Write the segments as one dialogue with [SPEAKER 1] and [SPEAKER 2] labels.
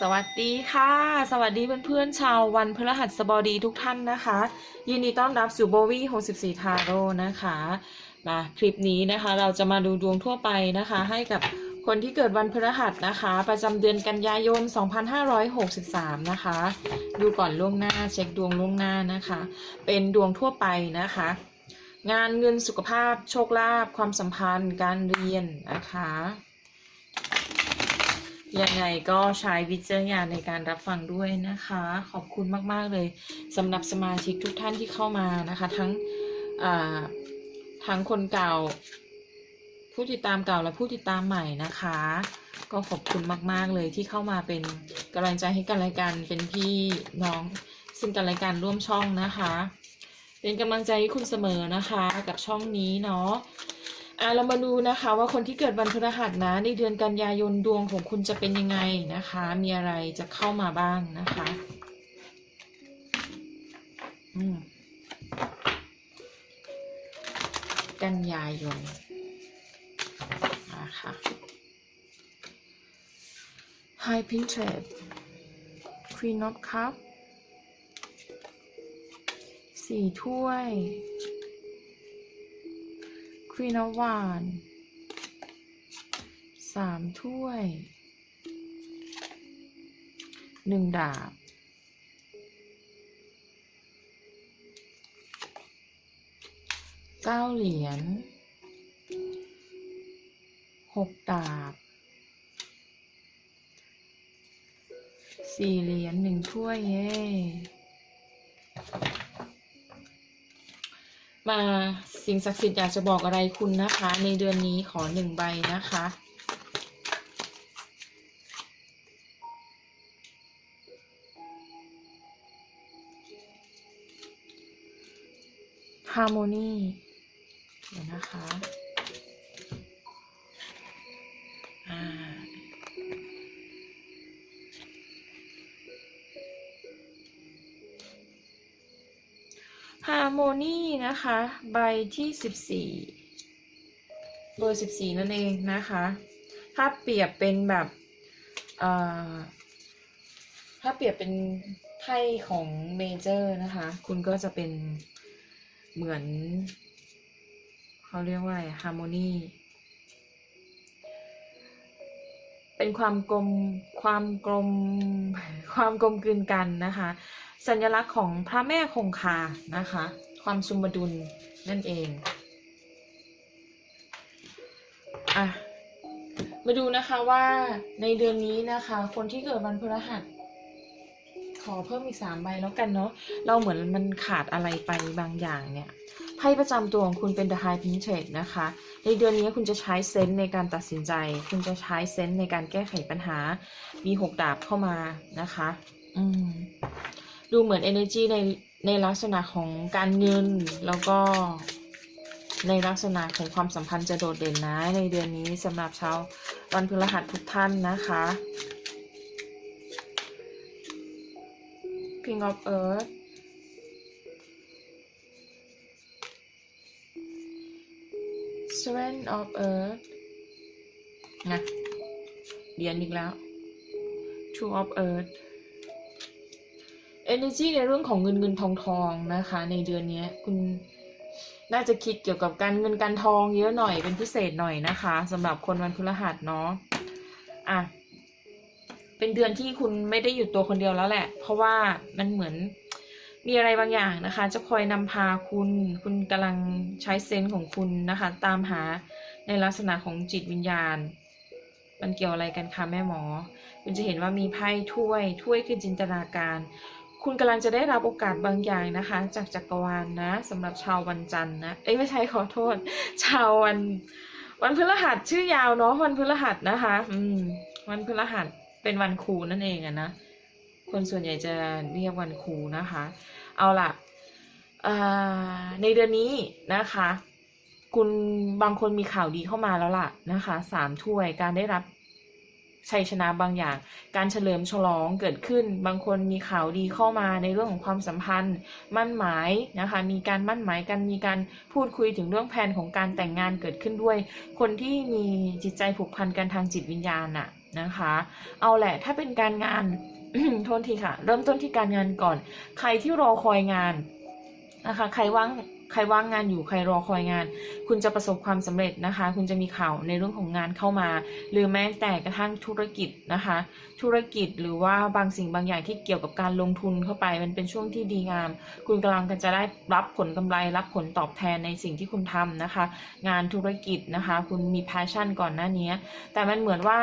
[SPEAKER 1] สวัสดีค่ะ สวัสดีเพื่อนๆชาววันพฤหัสบดีทุกท่านนะคะ ยินดีต้อนรับสู่โบวี่64ทาโร่นะคะมาคลิปนี้นะคะ เราจะมาดูดวงทั่วไปนะคะ ให้กับคนที่เกิดวันพฤหัสนะคะ ประจำเดือนกันยายน 2563 นะคะ ดูก่อนล่วงหน้าเช็คดวงล่วงหน้านะคะ เป็นดวงทั่วไปนะคะ งานเงินสุขภาพโชคลาภความสัมพันธ์ การเรียนนะคะ ยังไงก็ใช้วิจารณญาณในการรับฟังด้วยนะคะ ขอบคุณมาก ๆ เลยสำหรับสมาชิกทุกท่านที่เข้ามานะคะ ทั้งทั้งคนเก่า ผู้ติดตามเก่าและผู้ติดตามใหม่นะคะ ก็ขอบคุณมาก ๆ เลยที่เข้ามาเป็นกำลังใจให้กันและกันเป็นพี่น้องซึ่งกันและกันร่วมช่องนะคะ เป็นกำลังใจให้คุณเสมอนะคะ กับช่องนี้เนาะ อะเรามาดูนะคะว่าคนที่เกิดวันพฤหัสนะ ในเดือนกันยายนดวงของคุณจะเป็นยังไงนะคะ มีอะไรจะเข้ามาบ้างนะคะอืมกันยายนนะคะ High Pinterest Queen of Cup สี่ถ้วย ควีนอวานสามถ้วยหนึ่งดาบ เก้าเหรียญหกดาบ สี่เหรียญหนึ่งถ้วยเย้ มาสิ่งศักดิ์สิทธิ์อยากจะบอกอะไรคุณนะคะ ในเดือนนี้ขอหนึ่งใบนะคะ ฮาร์โมนีเดี๋ยวนะคะ นี่นะคะ ใบที่สิบสี่เบอร์สิบสี่นั่นเองนะคะ ถ้าเปรียบเป็นแบบถ้าเปรียบเป็นไพ่ของเมเจอร์นะคะ คุณก็จะเป็นเหมือน เขาเรียกว่าอะไรฮาร์โมนีเป็นความกลมความกลมความกลมกลืนกันนะคะ สัญลักษณ์ของพระแม่คงคานะคะ ความสมดุลนั่นเอง อะ มาดูนะคะว่าในเดือนนี้นะคะ คนที่เกิดวันพฤหัส ขอเพิ่มอีกสามใบแล้วกันเนาะ เราเหมือนมันขาดอะไรไปบางอย่างเนี่ยไพ่ประจำตัวของคุณเป็น The High Priestess นะคะ ในเดือนนี้คุณจะใช้เซนส์ในการตัดสินใจ คุณจะใช้เซนส์ในการแก้ไขปัญหา มีหกดาบเข้ามานะคะ อืม ดูเหมือน energy ใน ในลักษณะของการเงินแล้วก็ในลักษณะของความสัมพันธ์จะโดดเด่นนะในเดือนนี้สำหรับชาววันพฤหัสทุกท่านนะคะ King of Earth Seven of Earth นะเหรียญอีกแล้ว Two of Earth Energy ในเรื่องของเงินเงินทองทองนะคะ ในเดือนนี้คุณน่าจะคิดเกี่ยวกับการเงินการทองเยอะหน่อยเป็นพิเศษหน่อยนะคะสำหรับคนวันพฤหัสเนาะอะเป็นเดือนที่คุณไม่ได้อยู่ตัวคนเดียวแล้วแหละ เพราะว่ามันเหมือนมีอะไรบางอย่างนะคะ จะคอยนำพาคุณ คุณกำลังใช้เซนส์ของคุณนะคะ ตามหาในลักษณะของจิตวิญญาณ มันเกี่ยวอะไรกันคะแม่หมอ คุณจะเห็นว่ามีไพ่ถ้วยถ้วยคือจินตนาการ คุณกำลังจะได้รับโอกาสบางอย่างนะคะ จากจักรวาลนนะสำหรับชาววันจันทร์นะ เอ้ยไม่ใช่ขอโทษ ชาววัน วันพฤหัสชื่อยาวเนาะวันพฤหัสนะคะ อืม วันพฤหัสเป็นวันครูนั่นเองอะนะคนส่วนใหญ่จะเรียกวันครูนะคะ เอาล่ะในเดือนนี้นะคะ คุณบางคนมีข่าวดีเข้ามาแล้วล่ะนะคะสามถ้วยการได้รับ ชัยชนะบางอย่าง การเฉลิมฉลองเกิดขึ้น บางคนมีข่าวดีเข้ามาในเรื่องของความสัมพันธ์ มั่นหมายนะคะ มีการมั่นหมายกัน มีการพูดคุยถึงเรื่องแผนของการแต่งงานเกิดขึ้นด้วย คนที่มีจิตใจผูกพันกันทางจิตวิญญาณน่ะนะคะ เอาแหละ ถ้าเป็นการงานโทษทีค่ะ เริ่มต้นที่การงานก่อน ใครที่รอคอยงานนะคะ ใครว่าง ใครว่างงานอยู่ใครรอคอยงาน คุณจะประสบความสำเร็จนะคะ คุณจะมีข่าวในเรื่องของงานเข้ามา หรือแม้แต่กระทั่งธุรกิจนะคะ ธุรกิจหรือว่าบางสิ่งบางอย่างที่เกี่ยวกับการลงทุนเข้าไป มันเป็นช่วงที่ดีงาม คุณกำลังจะได้รับผลกำไร รับผลตอบแทนในสิ่งที่คุณทำนะคะ งานธุรกิจนะคะ คุณมี passion ก่อนหน้านี้ แต่มันเหมือนว่า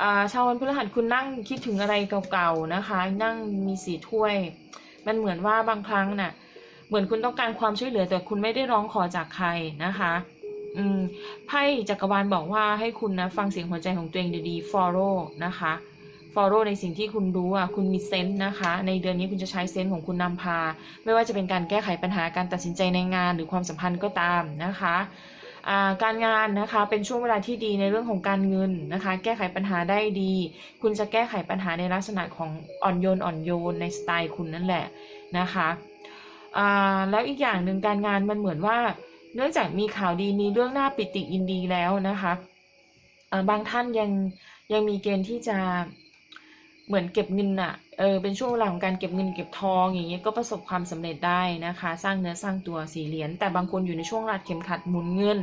[SPEAKER 1] อ่าชาววันพฤหัสคุณนั่งคิดถึงอะไรเก่าๆนะคะ นั่งมีสีถ้วย มันเหมือนว่าบางครั้งน่ะ เหมือนคุณต้องการความช่วยเหลือแต่คุณไม่ได้ร้องขอจากใครนะคะอืมไพ่จักรวาลบอกว่าให้คุณนะฟังเสียงหัวใจของตัวเองดีๆ follow นะคะ follow ในสิ่งที่คุณรู้อะคุณมีเซนส์นะคะ ในเดือนนี้คุณจะใช้เซนส์ของคุณนำพา ไม่ว่าจะเป็นการแก้ไขปัญหาการตัดสินใจในงานหรือความสัมพันธ์ก็ตามนะคะอ่าการงานนะคะเป็นช่วงเวลาที่ดีในเรื่องของการเงินนะคะ แก้ไขปัญหาได้ดี คุณจะแก้ไขปัญหาในลักษณะของอ่อนโยนอ่อนโยนในสไตล์คุณนั่นแหละนะคะ แล้วอีกอย่างหนึ่งการงานมันเหมือนว่า เนื่องจากมีข่าวดีมีเรื่องน่าปิติยินดีแล้วนะคะบางท่านยังยังมีเกณฑ์ที่จะเหมือนเก็บเงินอะเออเป็นช่วงเวลาของการเก็บเงินเก็บทองอย่างเงี้ยก็ประสบความสำเร็จได้นะคะ สร้างเนื้อสร้างตัวสี่เหรียญแต่บางคนอยู่ในช่วงรัดเข็มขัดหมุนเงิน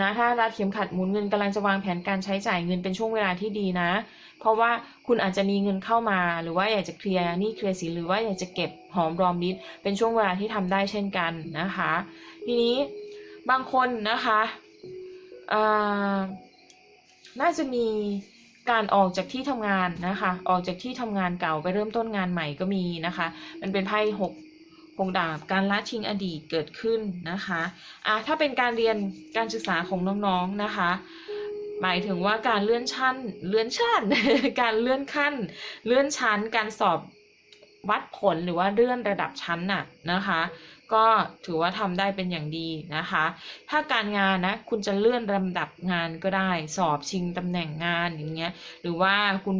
[SPEAKER 1] นะถ้ารัดเข็มขัดหมุนเงินกำลังจะวางแผนการใช้จ่ายเงินเป็นช่วงเวลาที่ดีนะ เพราะว่าคุณอาจจะมีเงินเข้ามา หรือว่าอยากจะเคลียร์นี้เคลียร์สิหรือว่าอยากจะเก็บหอมรอมริบเป็นช่วงเวลาที่ทำได้เช่นกันนะคะ ทีนี้บางคนนะคะน่าจะมีการออกจากที่ทำงานนะคะ ออกจากที่ทำงานเก่าไปเริ่มต้นงานใหม่ก็มีนะคะ มันเป็นไพ่หก หกดาบการละทิ้งอดีตเกิดขึ้นนะคะอะถ้าเป็นการเรียนการศึกษาของน้องๆนะคะหมายถึงว่าการเลื่อนชั้น เลื่อนชั้น การเลื่อนขั้น เลื่อนชั้น การสอบวัดผลหรือว่าเลื่อนระดับชั้นน่ะนะคะ ก็ถือว่าทำได้เป็นอย่างดีนะคะ ถ้าการงานนะคุณจะเลื่อนลำดับงานก็ได้ สอบชิงตำแหน่งงานอย่างเงี้ย หรือว่าคุณ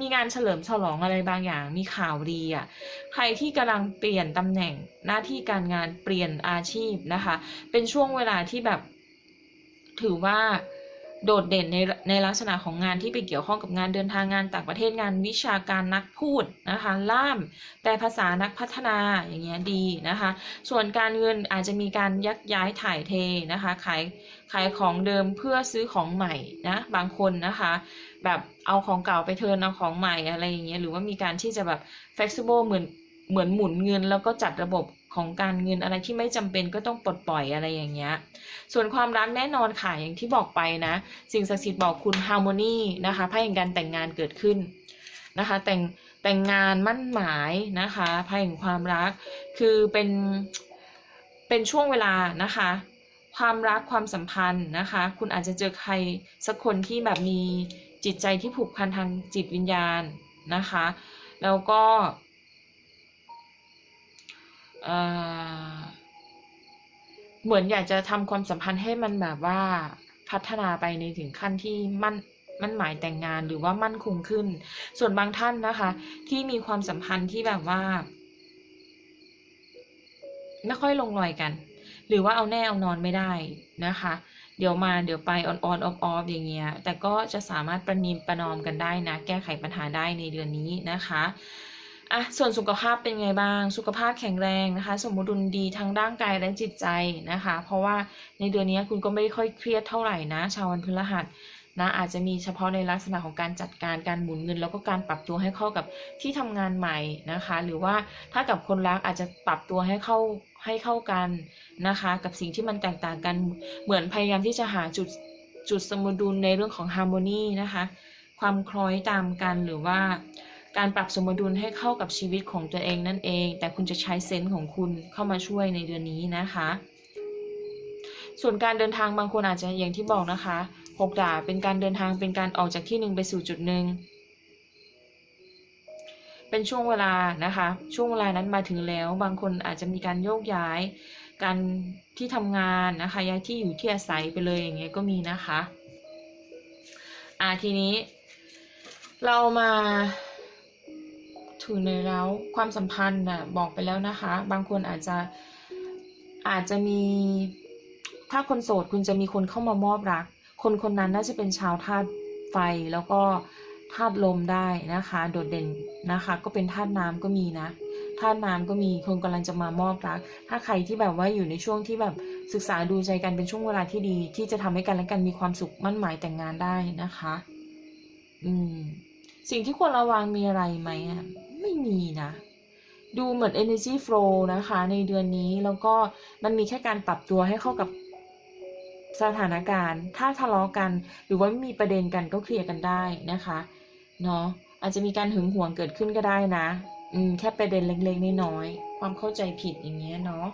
[SPEAKER 1] มีงานเฉลิมฉลองอะไรบางอย่าง มีข่าวดีอะ ใครที่กำลังเปลี่ยนตำแหน่งหน้าที่การงานเปลี่ยนอาชีพนะคะ เป็นช่วงเวลาที่แบบ ถือว่าโดดเด่นในในลักษณะของงานที่ไปเกี่ยวข้องกับงานเดินทางงานต่างประเทศงานวิชาการนักพูดนะคะล่ามแปลภาษานักพัฒนาอย่างเงี้ยดีนะคะ ส่วนการเงินอาจจะมีการยักย้ายถ่ายเทนะคะขาย ขายของเดิมเพื่อซื้อของใหม่นะ บางคนนะคะ แบบเอาของเก่าไปเทิร์นเอาของใหม่อะไรอย่างเงี้ยหรือว่ามีการที่จะแบบ flexible เหมือนเหมือนหมุนเงิน แล้วก็จัดระบบของการเงินอะไรที่ไม่จำเป็นก็ต้องปลดปล่อยอะไรอย่างเงี้ย ส่วนความรักแน่นอนค่ะอย่างที่บอกไปนะ สิ่งศักดิ์สิทธิ์บอกคุณ harmony นะคะไพ่แห่งการแต่งงานเกิดขึ้นนะคะ แต่งแต่งงานมั่นหมายนะคะไพ่แห่งความรักคือเป็นเป็นช่วงเวลานะคะ ความรักความสัมพันธ์นะคะ คุณอาจจะเจอใครสักคนที่แบบมีจิตใจที่ผูกพันทางจิตวิญญาณนะคะ แล้วก็เหมือนอยากจะทำความสัมพันธ์ให้มันแบบว่าพัฒนาไปในถึงขั้นที่มั่นมั่นหมายแต่งงานหรือว่ามั่นคงขึ้น ส่วนบางท่านนะคะ ที่มีความสัมพันธ์ที่แบบว่า ไม่ค่อยลงรอยกัน หรือว่าเอาแน่เอานอนไม่ได้นะคะ เดี๋ยวมาเดี๋ยวไปออนออนออฟออฟอย่างเงี้ยแต่ก็จะสามารถประนีประนอมกันได้นะ แก้ไขปัญหาได้ในเดือนนี้นะคะอะส่วนสุขภาพเป็นไงบ้าง สุขภาพแข็งแรงนะคะ สมดุลดีทั้งร่างกายและจิตใจนะคะ เพราะว่าในเดือนนี้คุณก็ไม่ได้ค่อยเครียดเท่าไหร่นะ ชาววันพฤหัสนะอาจจะมีเฉพาะในลักษณะของการจัดการการหมุนเงิน แล้วก็การปรับตัวให้เข้ากับที่ทำงานใหม่นะคะ หรือว่าถ้ากับคนรักอาจจะปรับตัวให้เข้า ให้เข้ากันนะคะ กับสิ่งที่มันแตกต่างกันเหมือนพยายามที่จะหาจุดจุดสมดุลในเรื่องของฮาร์โมนีนะคะ ความคล้อยตามกันหรือว่าการปรับสมดุลให้เข้ากับชีวิตของตัวเองนั่นเอง แต่คุณจะใช้เซนส์ของคุณเข้ามาช่วยในเดือนนี้นะคะ ส่วนการเดินทางบางคนอาจจะอย่างที่บอกนะคะหกดาบเป็นการเดินทางเป็นการออกจากที่หนึ่งไปสู่จุดหนึ่ง เป็นช่วงเวลานะคะ ช่วงเวลานั้นมาถึงแล้ว บางคนอาจจะมีการโยกย้าย การที่ทำงานนะคะย้ายที่อยู่ที่อาศัยไปเลยอย่างเงี้ยก็มีนะคะอ่าทีนี้ เรามาถึงในแล้วความสัมพันธ์น่ะบอกไปแล้วนะคะ บางคนอาจจะอาจจะมีถ้าคนโสดคุณจะมีคนเข้ามามอบรัก คนคนนั้นน่าจะเป็นชาวธาตุไฟแล้วก็ ธาตุลมได้นะคะ โดดเด่นนะคะ ก็เป็นธาตุน้ำก็มีนะธาตุน้ำก็มีคนกำลังจะมามอบรัก ถ้าใครที่แบบว่าอยู่ในช่วงที่แบบศึกษาดูใจกันเป็นช่วงเวลาที่ดี ที่จะทำให้กันและกันมีความสุขมั่นหมายแต่งงานได้นะคะ อืม สิ่งที่ควรระวังมีอะไรไหมอะไม่มีนะดูเหมือน energy flow นะคะ ในเดือนนี้แล้วก็มันมีแค่การปรับตัวให้เข้ากับ สถานการณ์ ถ้าทะเลาะกัน หรือว่าไม่มีประเด็นกันก็เคลียร์กันได้นะคะเนาะอาจจะมีการหึงหวงเกิดขึ้นก็ได้นะอืมแค่ประเด็นเล็กๆน้อยๆความเข้าใจผิดอย่างเงี้ยเนาะ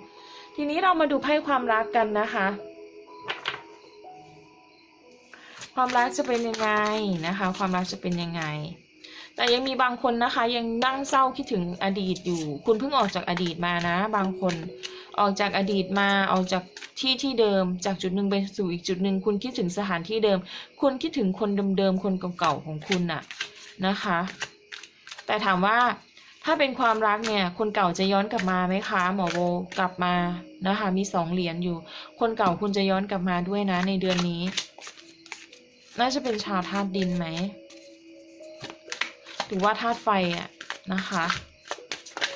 [SPEAKER 1] ทีนี้เรามาดูไพ่ความรักกันนะคะ ความรักจะเป็นยังไงนะคะ ความรักจะเป็นยังไง แต่ยังมีบางคนนะคะ ยังนั่งเศร้าคิดถึงอดีตอยู่ คุณเพิ่งออกจากอดีตมานะ บางคน ออกจากอดีตมาออกจากที่ที่เดิม จากจุดหนึ่งไปสู่อีกจุดหนึ่งคุณคิดถึงสถานที่เดิม คุณคิดถึงคนเดิมๆคนเก่าๆของคุณน่ะนะคะ แต่ถามว่าถ้าเป็นความรักเนี่ย คนเก่าจะย้อนกลับมาไหมคะหมอโบกลับมานะคะ มีสองเหรียญอยู่ คนเก่าคุณจะย้อนกลับมาด้วยนะ ในเดือนนี้ น่าจะเป็นชาวธาตุดินไหมหรือว่าธาตุไฟอะนะคะ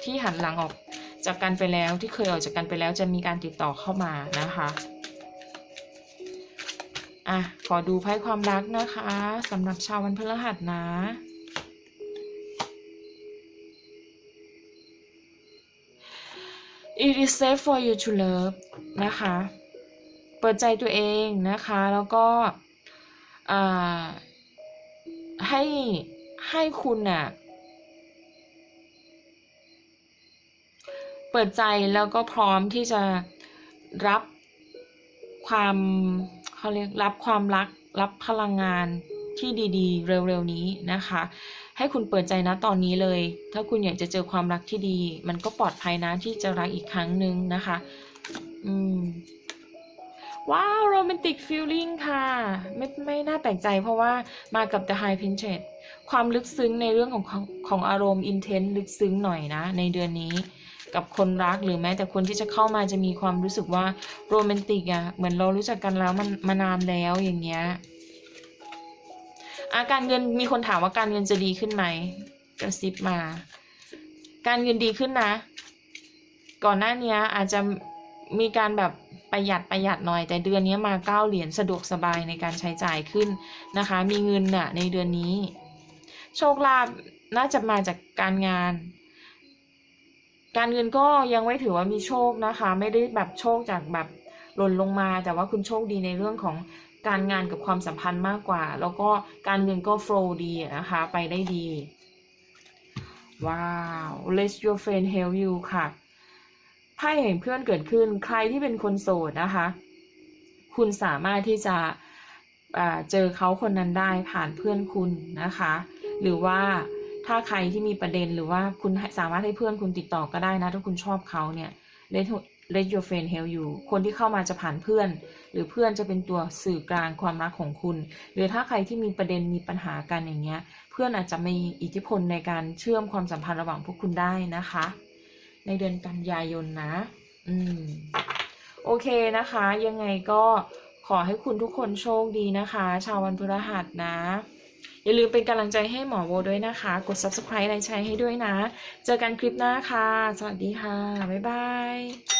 [SPEAKER 1] ที่หันหลังออก จากกันไปแล้วที่เคยออกจากกันไปแล้วจะมีการติดต่อเข้ามานะคะอะขอดูไพ่ความรักนะคะสำหรับชาววันพฤหัสนะ It is safe for you to love นะคะ เปิดใจตัวเองนะคะ แล้วก็ให้ให้คุณน่ะ เปิดใจแล้วก็พร้อมที่จะรับความเขาเรียกรับความรักรับพลังงานที่ดีๆ เร็วๆนี้นะคะ ให้คุณเปิดใจนะตอนนี้เลย ถ้าคุณอยากจะเจอความรักที่ดี มันก็ปลอดภัยนะที่จะรักอีกครั้งหนึ่งนะคะ อืมว้าวโรแมนติกฟีลลิ่งค่ะ ไม่ไม่น่าแปลกใจเพราะว่ามากับ The High Princess ความลึกซึ้งในเรื่องของของของอารมณ์อินเทนต์ลึกซึ้งหน่อยนะ ในเดือนนี้ กับคนรักหรือแม้แต่คนที่จะเข้ามาจะมีความรู้สึกว่าโรแมนติกอะเหมือนเรารู้จักกันแล้วมันมานานแล้วอย่างเงี้ยอาการเงินมีคนถามว่าการเงินจะดีขึ้นไหมกระซิบมา การเงินดีขึ้นนะ ก่อนหน้านี้อาจจะมีการแบบประหยัดประหยัดหน่อย แต่เดือนนี้มาเก้าเหรียญสะดวกสบายในการใช้จ่ายขึ้นนะคะ มีเงินน่ะในเดือนนี้ โชคลาภน่าจะมาจากการงาน การเงินก็ยังไม่ถือว่ามีโชคนะคะ ไม่ได้แบบโชคจากแบบหล่นลงมา แต่ว่าคุณโชคดีในเรื่องของการงานกับความสัมพันธ์มากกว่า แล้วก็การเงินก็โฟลว์ดีนะคะ ไปได้ดี ว้าว let your friend help you ค่ะไพ่แห่งเพื่อนเกิดขึ้น ใครที่เป็นคนโสดนะคะ คุณสามารถที่จะเจอเขาคนนั้นได้ผ่านเพื่อนคุณนะคะ หรือว่า ถ้าใครที่มีประเด็นหรือว่าคุณสามารถให้เพื่อนคุณติดต่อก็ได้นะ ถ้าคุณชอบเขาเนี่ย let let your friend help you คนที่เข้ามาจะผ่านเพื่อน หรือเพื่อนจะเป็นตัวสื่อกลางความรักของคุณ หรือถ้าใครที่มีประเด็นมีปัญหากันอย่างเงี้ย เพื่อนอาจจะมีอิทธิพลในการเชื่อมความสัมพันธ์ระหว่างพวกคุณได้นะคะ ในเดือนกันยายนนะ อืม โอเคนะคะ ยังไงก็ขอให้คุณทุกคนโชคดีนะคะ ชาววันพฤหัสนะ อย่าลืมเป็นกำลังใจให้หมอโบด้วยนะคะ กด subscribe ไลค์แชร์ให้ด้วยนะ เจอกันคลิปหน้าค่ะ สวัสดีค่ะ บ๊ายบาย